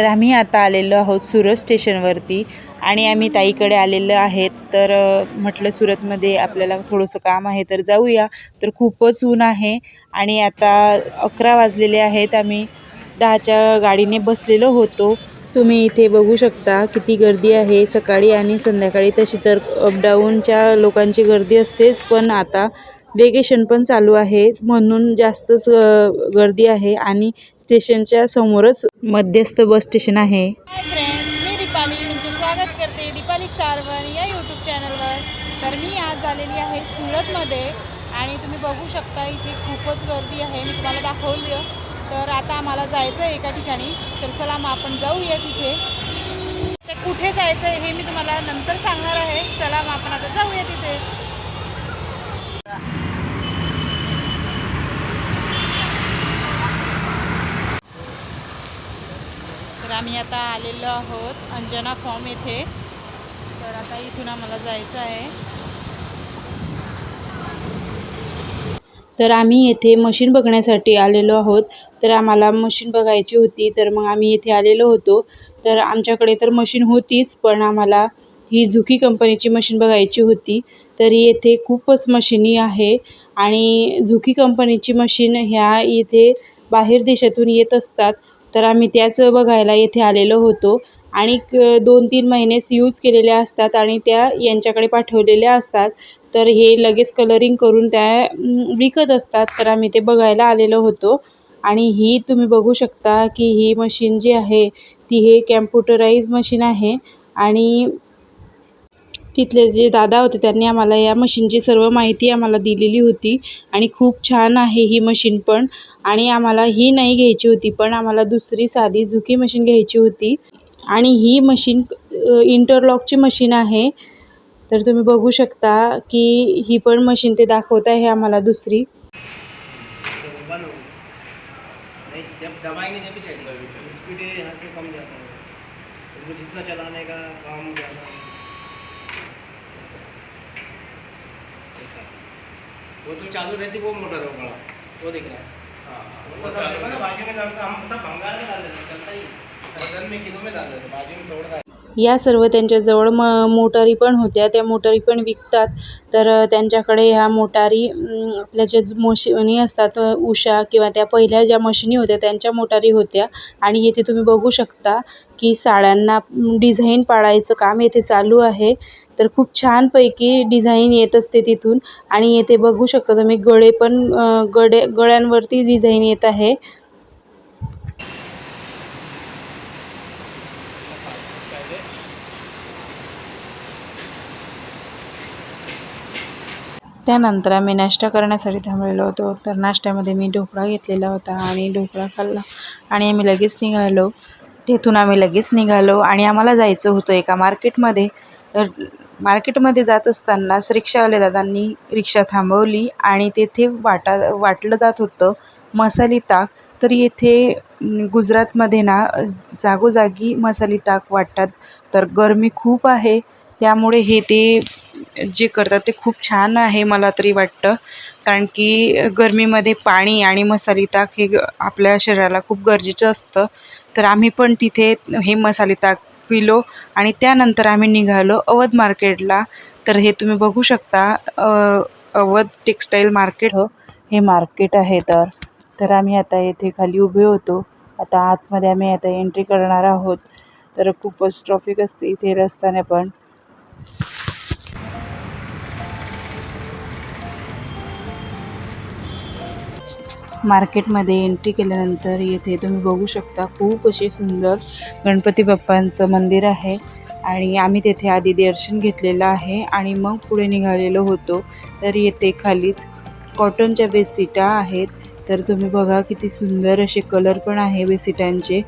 तर आम्ही आता आलेलो आहोत सुरत स्टेशनवरती. आणि आम्ही ताईकडे आलेलो आहेत. तर म्हटलं सुरतमध्ये आपल्याला थोडंसं काम आहे तर जाऊया. तर खूपच ऊन आहे. आणि आता अकरा वाजलेले आहेत. आम्ही दहाच्या गाडीने बसलेलो होतो. तुम्ही इथे बघू शकता किती गर्दी आहे. सकाळी आणि संध्याकाळी तशी तर अपडाऊनच्या लोकांची गर्दी असतेच. पण आता वेकेशन पण चालू आहे म्हणून जास्तच गर्दी आहे आणि स्टेशनच्या समोरच मध्यस्थ बस स्टेशन आहे. फ्रेंड्स मी दीपाली. तुमचे स्वागत करते दीपाली स्टारवर या यूट्यूब चॅनलवर तर मी आज आलेली आहे सुरतमध्ये आणि तुम्ही बघू शकता इथे खूपच गर्दी आहे. मी तुम्हाला दाखवलं तर आता आम्हाला जायचं आहे एका ठिकाणी. तर चला मग आपण जाऊया तिथे. तर कुठे जायचं आहे हे मी तुम्हाला नंतर सांगणार आहे. चला मग आपण आता जाऊया तिथे. तर आम्ही आता आलेलो आहोत अंजना फॉर्म येथे. तर आता इथून आम्हाला जायचं आहे. तर आम्ही येथे मशीन बघण्यासाठी आलेलो आहोत. तर आम्हाला मशीन बघायची होती तर मग आम्ही येथे आलेलो होतो. तर आमच्याकडे तर मशीन होतीच पण आम्हाला ही झुकी कंपनीची मशीन बघायची होती तर येथे खूपच मशिनी आहे आणि झुकी कंपनीची मशीन ह्या इथे बाहेर देशातून येत असतात. तर आम्ही त्याच बघायला येथे आलेलो होतो आणि दोन तीन महिनेच यूज केलेल्या असतात आणि त्या यांच्याकडे पाठवलेल्या असतात. तर हे लगेच कलरिंग करून त्या विकत असतात. तर आम्ही ते बघायला आलेलो होतो. आणि ही तुम्ही बघू शकता की ही मशीन जी आहे ती हे कॅम्प्युटराईज मशीन आहे. आणि तिथले जे दादा होते त्यांनी आम्हाला या मशीनची सर्व माहिती आम्हाला दिलेली होती आणि खूप छान आहे ही मशीन पण. आणि आम्हाला ही नाही घ्यायची होती पण आम्हाला दुसरी साधी झुकी मशीन घ्यायची होती. आणि ही मशीन इंटरलॉकची मशीन आहे. तर तुम्ही बघू शकता की ही पण मशीन ते दाखवत आहे आम्हाला दुसरी. जब दबाएंगे जब स्पीड यहाँ से कम जाता. है जितना चलाने का काम ज़्यादा है ऐसा वो तो चालू रहती वो मोटर है वो बड़ा वो दिख रहा है। वो सब बाजू में डालता हम सब भंगार में डाल देते चलता ही वजन में किलो में डाल देते बाजू में तोड़ या सर्व त्यांच्याजवळ म मोटारी पण होत्या. त्या मोटारी पण विकतात. तर त्यांच्याकडे ह्या मोटारी आपल्या ज्या मशिनी असतात उषा किंवा त्या पहिल्या ज्या मशिनी होत्या त्यांच्या मोटारी होत्या. आणि येथे तुम्ही बघू शकता की साड्यांना डिझाईन पाडायचं काम येथे चालू आहे. तर खूप छानपैकी डिझाईन येत असते तिथून. आणि येथे बघू शकता तुम्ही गळे पण गडे गळ्यांवरती डिझाईन येत आहे. त्यानंतर आम्ही नाश्ता करण्यासाठी थांबलेलो होतो. तर नाश्त्यामध्ये मी ढोकळा घेतलेला होता आणि ढोकळा खाल्ला आणि आम्ही लगेच निघालो. तिथून आम्ही लगेच निघालो आणि आम्हाला जायचं होतं एका मार्केटमध्ये. तर मार्केटमध्ये जात असतानाच रिक्षावाले दादांनी रिक्षा थांबवली आणि तेथे वाटा वाटलं जात होतं मसाली ताक. तर येथे गुजरातमध्ये ना जागोजागी मसाली ताक वाटतात. तर गरमी खूप आहे. त्यामुळे हे ते जे करतात ते खूप छान आहे मला तरी वाटतं. कारण की गरमीमध्ये पाणी आणि मसाली ताक हे ग- आपल्या शरीराला खूप गरजेचं असतं. तर आम्ही पण तिथे हे मसाले ताक पिलो आणि त्यानंतर आम्ही निघालो अवध मार्केटला. तर हे तुम्ही बघू शकता अवध टेक्स्टाईल मार्केट. हो हे मार्केट आहे तर. तर आम्ही आता येथे खाली उभे होतो. आता आतमध्ये आम्ही आता एंट्री करणार आहोत. तर खूपच ट्रॉफिक असते इथे रस्त्याने पण. मार्केटमध्ये एंट्री केल्यानंतर येथे तुम्ही बघू शकता खूप असे सुंदर गणपती बाप्पांचं मंदिर आहे. आणि आम्ही तेथे आधी दर्शन घेतलेलं आहे आणि मग पुढे निघालेलो होतो. तर येथे खालीच कॉटनच्या बेडशीटा आहेत. तर तुम्ही बघा किती सुंदर असे कलर पण आहे बेडशीटांचे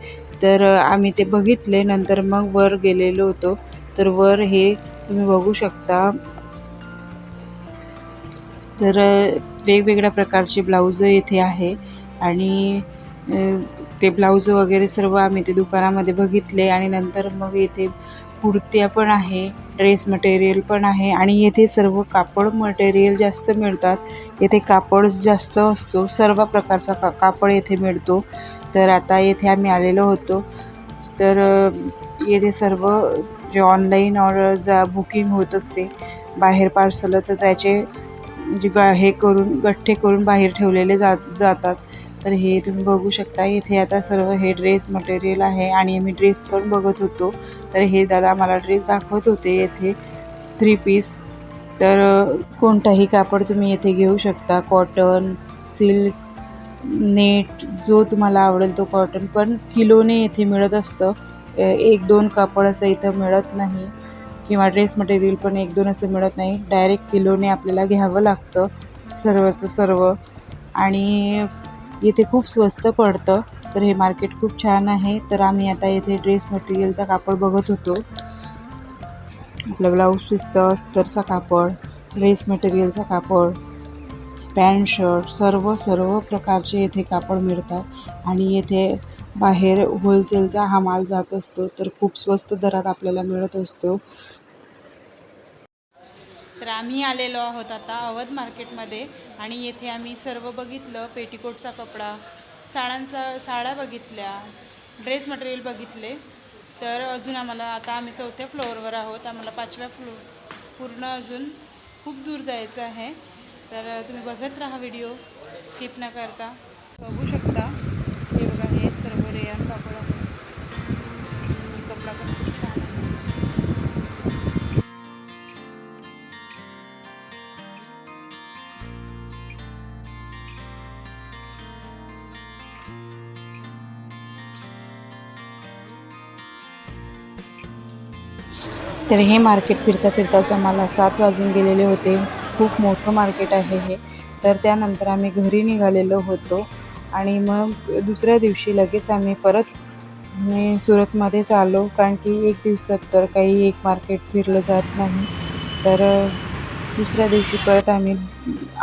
तर आम्ही ते बघितले नंतर मग वर गेलेलो होतो. तर वर हे तुम्ही बघू शकता. तर वेगवेगळ्या प्रकारचे ब्लाऊज येथे आहे. आणि ते ब्लाऊज वगैरे सर्व आम्ही ते दुकानामध्ये बघितले आणि नंतर मग येथे कुर्त्या पण आहे ड्रेस मटेरियल पण आहे आणि येथे सर्व कापड मटेरियल जास्त मिळतात. येथे कापड जास्त असतो सर्व प्रकारचा का कापड येथे मिळतो. तर आता येथे आम्ही आलेलो होतो. तर येथे सर्व जे ऑनलाईन ऑर्डर जा बुकिंग होत असते बाहेर पार्सल तर त्याचे जे गा हे करून गठ्ठे करून बाहेर ठेवलेले जात जातात. तर हे तुम्ही बघू शकता इथे आता सर्व हे ड्रेस मटेरियल आहे आणि मी ड्रेस पण बघत होतो. तर हे दादा मला ड्रेस दाखवत होते येथे थ्री पीस तर कोणताही कापड तुम्ही येथे घेऊ शकता. कॉटन सिल्क नेट जो तुम्हाला आवडेल तो कॉटन पण किलोने येथे मिळत असतं. एक दोन कापड असं इथं मिळत नाही. किंवा ड्रेस मटेरियल पण एक दोन असं मिळत नाही. डायरेक्ट किलोने आपल्याला घ्यावं लागतं. सर्वचं सर्व. आणि इथे खूप स्वस्त पडतं. तर हे मार्केट खूप छान आहे. तर आम्ही आता येथे ड्रेस मटेरियलचा कापड बघत होतो. आपलं ब्लाऊज पीसचं अस्तरचा कापड ड्रेस मटेरियलचा कापड पॅन्ट शर्ट सर्व सर्व प्रकारचे येथे कापड मिळतात. आणि येथे बाहेर होलसेलचा हा माल जात असतो तर खूप स्वस्त दरात आपल्याला मिळत असतो. तर आम्ही आलेलो आहोत आता अवध मार्केटमध्ये आणि येथे आम्ही सर्व बघितलं पेटीकोटचा कपडा साड्यांचा साड्या बघितल्या ड्रेस मटेरियल बघितले. तर अजून आम्हाला आता आम्ही चौथ्या फ्लोअरवर आहोत. आम्हाला पाचव्या फ्लो पूर्ण अजून खूप दूर जायचं आहे. तर तुम्ही बघत राहा व्हिडिओ. स्किप न करता. बघू शकता. आहे सर्व रेयान कापड कपडा पण खूप छान आहे. तर हे मार्केट फिरता फिरताच आम्हाला सात वाजून गेलेले होते. खूप मोठं मार्केट आहे हे. तर त्यानंतर आम्ही घरी निघालेलो होतो. आणि मग दुसऱ्या दिवशी लगेच आम्ही परत मी सुरतमध्येच आलो कारण की एक दिवसात तर काही एक मार्केट फिरलं जात नाही. तर दुसऱ्या दिवशी परत आम्ही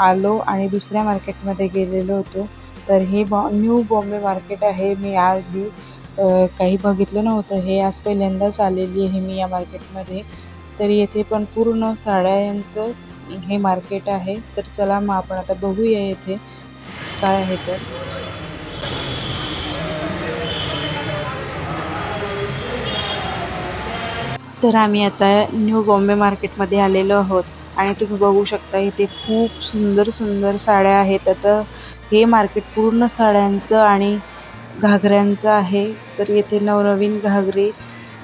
आलो आणि दुसऱ्या मार्केटमध्ये गेलेलो होतो. तर हे बॉ न्यू बॉम्बे मार्केट आहे. मी आधी काही बघितलं नव्हतं. हे आज पहिल्यांदाच आलेली आहे मी या मार्केटमध्ये. तर येथे पण पूर्ण साड्यांचं हे मार्केट आहे. तर चला मग आपण आता बघूया येथे. काय आहे तर तर आम्ही आता न्यू बॉम्बे मार्केटमध्ये आलेलो आहोत. आणि तुम्ही बघू शकता इथे खूप सुंदर सुंदर साड्या आहेत. आता हे मार्केट पूर्ण साड्यांचं आणि घागऱ्यांचं आहे. तर येथे नवनवीन घागरे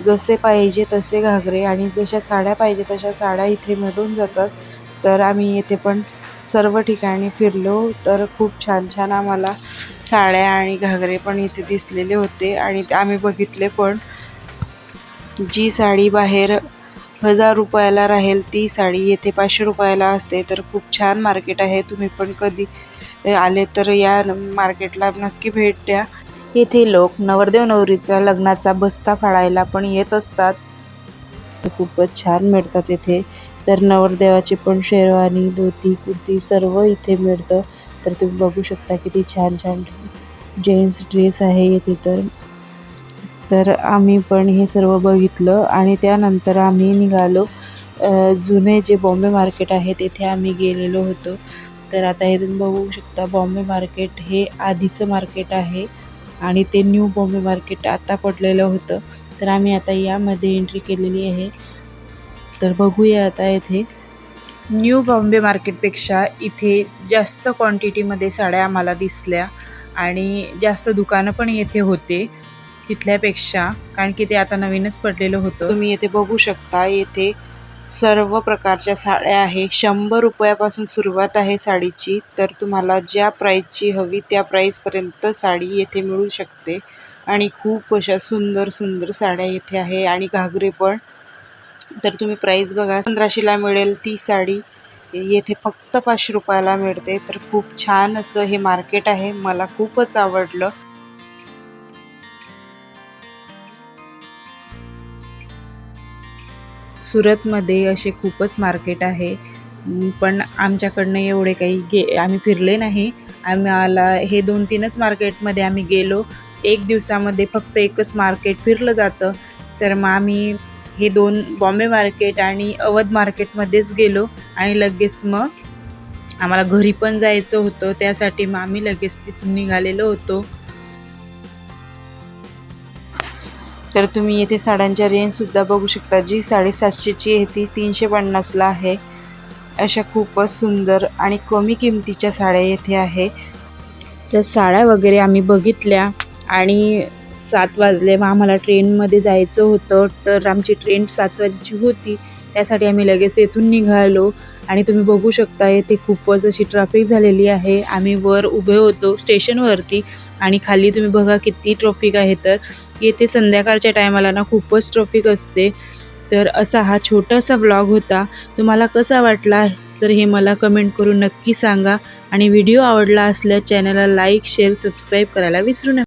जसे पाहिजे तसे घागरे आणि जशा साड्या पाहिजे तशा साड्या इथे मिळून जातात. तर आम्ही येथे पण सर्व ठिकाणी फिरलो. तर खूप छान छान आम्हाला साड्या आणि घागरे पण इथे दिसलेले होते. आणि आम्ही बघितले पण जी साडी बाहेर हजार रुपयाला राहील ती साडी येथे पाचशे रुपयाला असते. तर खूप छान मार्केट आहे. तुम्ही पण कधी आले तर या मार्केटला नक्की भेट द्या. येथे लोक नवरदेव नवरीचा लग्नाचा बस्ता फाळायला पण येत असतात. खूपच छान मिळतात इथे. तर नवरदेवाची पण शेरवानी धोती कुर्ती सर्व इथे मिळतं. तर तुम्ही बघू शकता किती छान छान जेंट्स ड्रेस आहे इथे तर. तर आम्ही पण हे सर्व बघितलं आणि त्यानंतर आम्ही निघालो. जुने जे बॉम्बे मार्केट आहे तेथे आम्ही गेलेलो होतो. तर आता हे तुम्ही बघू शकता बॉम्बे मार्केट हे आधीचं मार्केट आहे आणि ते न्यू बॉम्बे मार्केट आता पडलेलं होतं. तर आम्ही आता यामध्ये एंट्री केलेली आहे. तर बघूया आता येथे. न्यू बॉम्बे मार्केटपेक्षा इथे जास्त क्वांटिटीमध्ये साड्या आम्हाला दिसल्या आणि जास्त दुकानं पण येथे होते तिथल्यापेक्षा कारण की ते आता नवीनच पडलेलं होतं. तुम्ही येथे बघू शकता येथे सर्व प्रकारच्या साड्या आहे. शंभर रुपयापासून सुरुवात आहे साडीची. तर तुम्हाला ज्या प्राईजची हवी त्या प्राईजपर्यंत साडी येथे मिळू शकते. आणि खूप अशा सुंदर सुंदर साड्या इथे आहे आणि घागरे पण. तर तुम्ही प्राईस बघा पंधराशेला मिळेल ती साडी. येथे फक्त पाचशे रुपयाला मिळते. तर खूप छान असं हे मार्केट आहे. मला खूपच आवडलं. सुरतमध्ये असे खूपच मार्केट आहे. पण आमच्याकडनं एवढे काही गे आम्ही फिरले नाही. आम्हाला हे दोन तीनच मार्केटमध्ये आम्ही गेलो. एक दिवसामध्ये फक्त एकच मार्केट फिरलं जातं. तर मग आम्ही हे दोन बॉम्बे मार्केट आणि अवध मार्केटमध्येच गेलो आणि लगेच मग आम्हाला घरी पण जायचं होतं. त्यासाठी मग आम्ही लगेच तिथून निघालेलो होतो. तर तुम्ही येथे साड्यांच्या रेंजसुद्धा बघू शकता. जी साडेसातशेची आहे ती तीनशे पन्नासला आहे. अशा खूपच सुंदर आणि कमी किमतीच्या साड्या येथे आहे. तर साड्या वगैरे आम्ही बघितल्या. आणि सात वाजले. मग आम्हाला ट्रेनमध्ये जायचं होतं. तर आमची ट्रेन सात वाजेची होती. त्यासाठी आम्ही लगेच तेथून निघालो. आणि तुम्ही बघू शकता येथे खूपच अशी ट्रॅफिक झालेली आहे. आम्ही वर उभे होतो स्टेशनवरती. आणि खाली तुम्ही बघा किती ट्रॉफिक आहे तर. येथे संध्याकाळच्या टायमाला ना खूपच ट्रॉफिक असते. तर असा हा छोटासा व्लॉग होता. तुम्हाला कसा वाटला? तर हे मला कमेंट करून नक्की सांगा. आणि व्हिडिओ आवडला असल्यास चॅनलला लाईक शेअर सबस्क्राईब करायला विसरू नका.